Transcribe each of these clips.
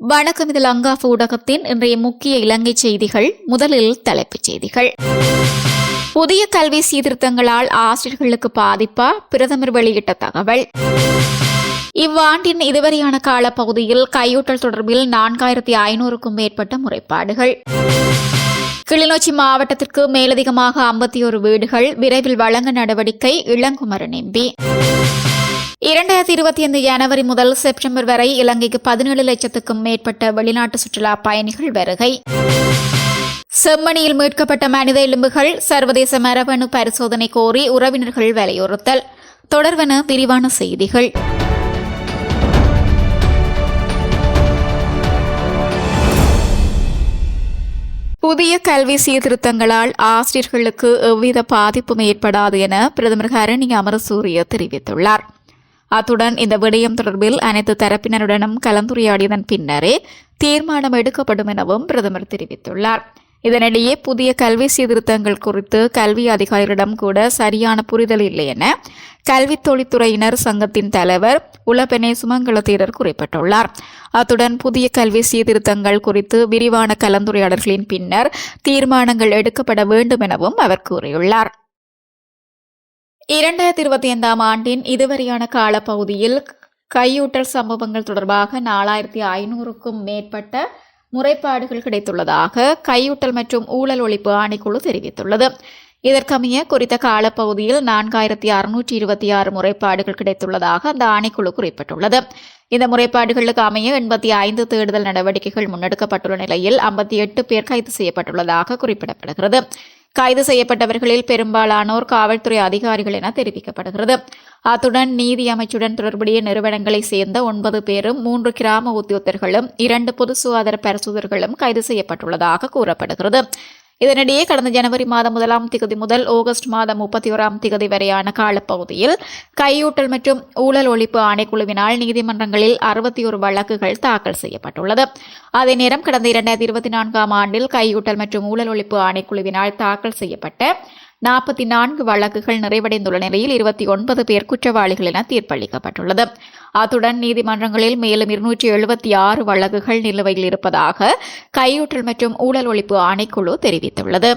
வணக்கம். இது லங்காஃப் ஊடகத்தின் இன்றைய முக்கிய இலங்கை செய்திகள். முதலில் தலைப்புச் செய்திகள். புதிய கல்வி சீர்திருத்தங்களால் ஆசிரியர்களுக்கு பாதிப்பா? பிரதமர் வெளியிட்ட தகவல். இவ்வாண்டின் இதுவரையான காலப்பகுதியில் கையூட்டல் தொடர்பில் நான்காயிரத்தி ஐநூறுக்கும் மேற்பட்ட முறைப்பாடுகள். கிளிநொச்சி மாவட்டத்திற்கு மேலதிகமாக ஐம்பத்தி ஒரு வீடுகள் விரைவில் வழங்க நடவடிக்கை இளங்குமரன் எம்பி. இரண்டாயிரத்தி இருபத்தி ஐந்து ஜனவரி முதல் செப்டம்பர் வரை இலங்கைக்கு பதினேழு லட்சத்துக்கும் மேற்பட்ட வெளிநாட்டு சுற்றுலா பயணிகள் வருகை. செம்மணியில் மீட்கப்பட்ட மனித எலும்புகள் சர்வதேச மரபணு பரிசோதனை கோரி உறவினர்கள் வலியுறுத்தல். தொடர்வன விரிவான செய்திகள். புதிய கல்வி சீர்திருத்தங்களால் ஆசிரியர்களுக்கு எவ்வித பாதிப்பும் ஏற்படாது என பிரதமர் ஹரணி அமரசூரிய தெரிவித்துள்ளார். அத்துடன் இந்த விடயம் தொடர்பில் அனைத்து தரப்பினருடனும் கலந்துரையாடியதன் பின்னரே தீர்மானம் எடுக்கப்படும் எனவும் பிரதமர் தெரிவித்துள்ளார். இதனிடையே புதிய கல்வி சீர்திருத்தங்கள் குறித்து கல்வி அதிகாரிகளிடம் கூட சரியான புரிதல் இல்லை என கல்வித் தொழில்துறையினர் சங்கத்தின் தலைவர் உலபெனே சுமங்கலத்தீரர் குறிப்பிட்டுள்ளார். அத்துடன் புதிய கல்வி சீர்திருத்தங்கள் குறித்து விரிவான கலந்துரையாடல்களின் பின்னர் தீர்மானங்கள் எடுக்கப்பட வேண்டும் எனவும் அவர் கூறியுள்ளார். இரண்டாயிரத்தி இருபத்தி ஐந்தாம் ஆண்டின் இதுவரையான காலப்பகுதியில் கையூட்டல் சம்பவங்கள் தொடர்பாக நாலாயிரத்தி ஐநூறுக்கும் மேற்பட்ட முறைப்பாடுகள் கிடைத்துள்ளதாக கையூட்டல் மற்றும் ஊழல் ஒழிப்பு ஆணைக்குழு தெரிவித்துள்ளது. இதற்கமைய குறித்த காலப்பகுதியில் நான்காயிரத்தி அறுநூற்றி இருபத்தி ஆறு முறைப்பாடுகள் கிடைத்துள்ளதாக அந்த ஆணைக்குழு குறிப்பிட்டுள்ளது. இந்த முறைப்பாடுகளுக்கு அமைய எண்பத்தி ஐந்து தேடுதல் நடவடிக்கைகள் முன்னெடுக்கப்பட்டுள்ள நிலையில் ஐம்பத்தி எட்டு பேர் கைது செய்யப்பட்டுள்ளதாக குறிப்பிடப்படுகிறது. கைது செய்யப்பட்டவர்களில் பெரும்பாலானோர் காவல்துறை அதிகாரிகள் என தெரிவிக்கப்படுகிறது. அத்துடன் நீதி அமைச்சுடன் தொடர்புடைய நிறுவனங்களை சேர்ந்த ஒன்பது பேரும் மூன்று கிராம உத்தியோகர்களும் இரண்டு பொது சுகாதார பரிசோதர்களும் கைது செய்யப்பட்டுள்ளதாக கூறப்படுகிறது. இதனிடையே கடந்த ஜனவரி மாதம் முதலாம் திகதி முதல் ஆகஸ்ட் மாதம் முப்பத்தி ஓராம் திகதி வரையான காலப்பகுதியில் கையூட்டல் மற்றும் ஊழல் ஒழிப்பு ஆணைக்குழுவினால் நீதிமன்றங்களில் அறுபத்தி ஒரு வழக்குகள் தாக்கல் செய்யப்பட்டுள்ளது. அதே நேரம் கடந்த இரண்டாயிரத்தி இருபத்தி நான்காம் ஆண்டில் கையூட்டல் மற்றும் ஊழல் ஒழிப்பு ஆணைக்குழுவினால் தாக்கல் செய்யப்பட்ட நாற்பத்தி நான்கு வழக்குகள் நிறைவடைந்துள்ள நிலையில் இருபத்தி ஒன்பது பேர் குற்றவாளிகள் என தீர்ப்பளிக்கப்பட்டுள்ளது. அத்துடன் நீதிமன்றங்களில் மேலும் இருநூற்றி எழுபத்தி ஆறு வழக்குகள் நிலுவையில் இருப்பதாக கையூற்றல் மற்றும் ஊழல் ஒழிப்பு ஆணைக்குழு தெரிவித்துள்ளது.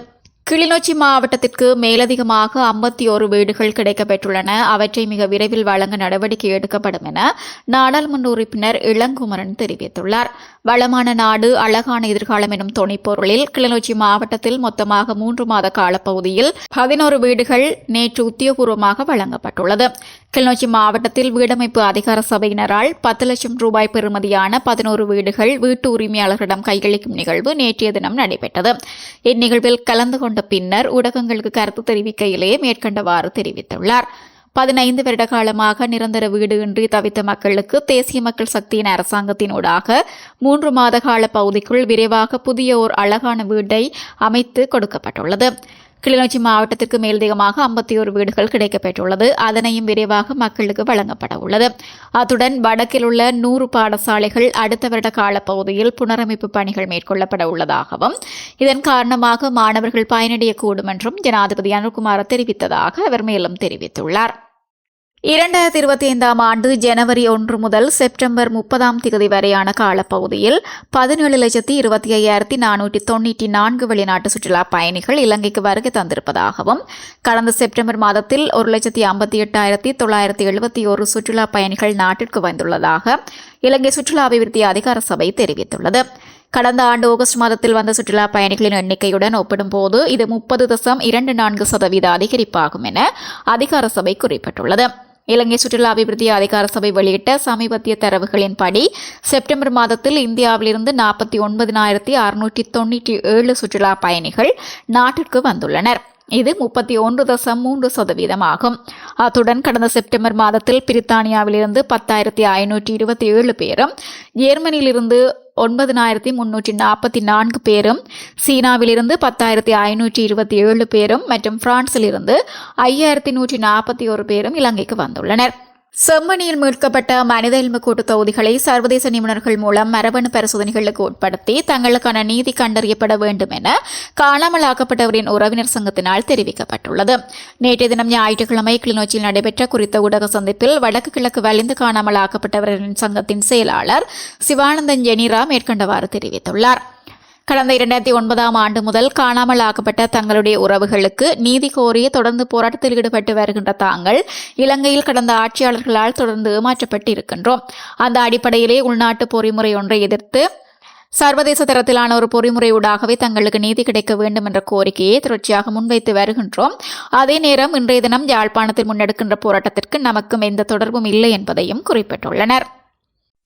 கிளிநொச்சி மாவட்டத்திற்கு மேலதிகமாக ஐம்பத்தி ஒரு வீடுகள் கிடைக்கப்பெற்றுள்ளன. அவற்றை மிக விரைவில் வழங்க நடவடிக்கை எடுக்கப்படும் என நாடாளுமன்ற உறுப்பினர் இளங்குமரன் தெரிவித்துள்ளார். வளமான நாடு அழகான எதிர்காலம் எனும் துணைப்பொருளில் கிளிநொச்சி மாவட்டத்தில் மொத்தமாக மூன்று மாத காலப்பகுதியில் பதினோரு வீடுகள் நேற்று உத்தியோகபூர்வமாக வழங்கப்பட்டுள்ளது. கிளிநொச்சி மாவட்டத்தில் வீடமைப்பு அதிகார சபையினரால் பத்து லட்சம் ரூபாய் பெறுமதியான பதினோரு வீடுகள் வீட்டு உரிமையாளர்களிடம் கையளிக்கும் நிகழ்வு நேற்றைய தினம் நடைபெற்றது. இந்நிகழ்வில் கலந்து கொண்ட பின்னர் ஊடகங்களுக்கு கருத்து தெரிவிக்கையிலேயே மேற்கண்டவாறு தெரிவித்துள்ளார். பதினைந்து வருட காலமாக நிரந்தர வீடு இன்றி தவித்த மக்களுக்கு தேசிய மக்கள் சக்தியின் அரசாங்கத்தினூடாக மூன்று மாத கால பகுதிக்குள் விரைவாக புதிய ஓர் அழகான வீட்டை அமைத்து கொடுக்கப்பட்டுள்ளது. கிளிநொச்சி மாவட்டத்திற்கு மேலதிகமாக ஐம்பத்தி ஒரு வீடுகள் கிடைக்கப்பெற்றுள்ளது. அதனையும் விரைவாக மக்களுக்கு வழங்கப்பட உள்ளது. அத்துடன் வடக்கில் உள்ள நூறு பாடசாலைகள் அடுத்த வருட காலப்பகுதியில் புனரமைப்பு பணிகள் மேற்கொள்ளப்பட உள்ளதாகவும் இதன் காரணமாக மாணவர்கள் பயனடையக்கூடும் என்றும் ஜனாதிபதி அனுகுமார் தெரிவித்ததாக அவர் மேலும் தெரிவித்துள்ளார். இரண்டாயிரத்தி இருபத்தி ஐந்தாம் ஆண்டு ஜனவரி ஒன்று முதல் செப்டம்பர் முப்பதாம் தேதி வரையான காலப்பகுதியில் பதினேழு லட்சத்தி இருபத்தி ஐயாயிரத்தி நானூற்றி தொண்ணூற்றி நான்கு வெளிநாட்டு சுற்றுலா பயணிகள் இலங்கைக்கு வருகை தந்திருப்பதாகவும் கடந்த செப்டம்பர் மாதத்தில் ஒரு லட்சத்தி ஐம்பத்தி எட்டாயிரத்தி தொள்ளாயிரத்தி எழுபத்தி ஒரு சுற்றுலா பயணிகள் நாட்டிற்கு வந்துள்ளதாக இலங்கை சுற்றுலா அபிவிருத்தி அதிகார சபை தெரிவித்துள்ளது. கடந்த ஆண்டு ஆகஸ்ட் மாதத்தில் வந்த சுற்றுலா பயணிகளின் எண்ணிக்கையுடன் ஒப்பிடும்போது இது முப்பது தசம் இரண்டு நான்கு சதவீத அதிகரிப்பாகும் என அதிகார சபை குறிப்பிட்டுள்ளது. இலங்கை சுற்றுலா அபிவிருத்தி அதிகார சபை வெளியிட்ட சமீபத்திய தரவுகளின்படி செப்டம்பர் மாதத்தில் இந்தியாவிலிருந்து நாற்பத்தி ஒன்பதினாயிரத்தி அறுநூற்றி தொண்ணூற்றி ஏழு சுற்றுலா பயணிகள் நாட்டிற்கு வந்துள்ளனர். இது முப்பத்தி ஒன்று தசம் மூன்று சதவீதமாகும். அத்துடன் கடந்த செப்டம்பர் மாதத்தில் பிரித்தானியாவிலிருந்து பத்தாயிரத்தி ஐநூற்றி இருபத்தி ஏழு பேரும் ஜெர்மனியிலிருந்து ஒன்பதினாயிரத்தி முன்னூற்றி நாற்பத்தி நான்கு பேரும் சீனாவிலிருந்து பத்தாயிரத்தி ஐநூற்றி இருபத்தி ஏழு பேரும் மற்றும் பிரான்சிலிருந்து ஐயாயிரத்தி நூற்றி நாற்பத்தி ஒரு பேரும் இலங்கைக்கு வந்துள்ளனர். செம்மணியில் மீட்கப்பட்ட மனித எலும்புக்கூட்டு தொகுதிகளை சர்வதேச நிபுணர்கள் மூலம் மரபணு பரிசோதனைகளுக்கு உட்படுத்தி தங்களுக்கான நீதி கண்டறியப்பட வேண்டும் என காணாமலாக்கப்பட்டவரின் உறவினர் சங்கத்தினால் தெரிவிக்கப்பட்டுள்ளது. நேற்றைய தினம் ஞாயிற்றுக்கிழமை கிளிநொச்சியில் நடைபெற்ற குறித்த ஊடக சந்திப்பில் வடக்கு கிழக்கு வலிந்து காணாமலாக்கப்பட்டவர்களின் சங்கத்தின் செயலாளர் சிவானந்தன் ஜெனிரா மேற்கண்டவாறு தெரிவித்துள்ளார். கடந்த இரண்டாயிரத்தி ஒன்பதாம் ஆண்டு முதல் காணாமல் ஆக்கப்பட்ட தங்களுடைய உறவுகளுக்கு நீதி கோரிய தொடர்ந்து போராட்டத்தில் ஈடுபட்டு வருகின்ற தாங்கள் இலங்கையில் கடந்த ஆட்சியாளர்களால் தொடர்ந்து ஏமாற்றப்பட்டு இருக்கின்றோம் அந்த அடிப்படையிலே உள்நாட்டு பொறிமுறை ஒன்றை எதிர்த்து சர்வதேச தரத்திலான ஒரு பொறிமுறையூடாகவே தங்களுக்கு நீதி கிடைக்க வேண்டும் என்ற கோரிக்கையை தொடர்ச்சியாக முன்வைத்து வருகின்றோம். அதே நேரம் இன்றைய தினம் யாழ்ப்பாணத்தில் முன்னெடுக்கின்ற போராட்டத்திற்கு நமக்கும் எந்த தொடர்பும் இல்லை என்பதையும் குறிப்பிட்டுள்ளனர்.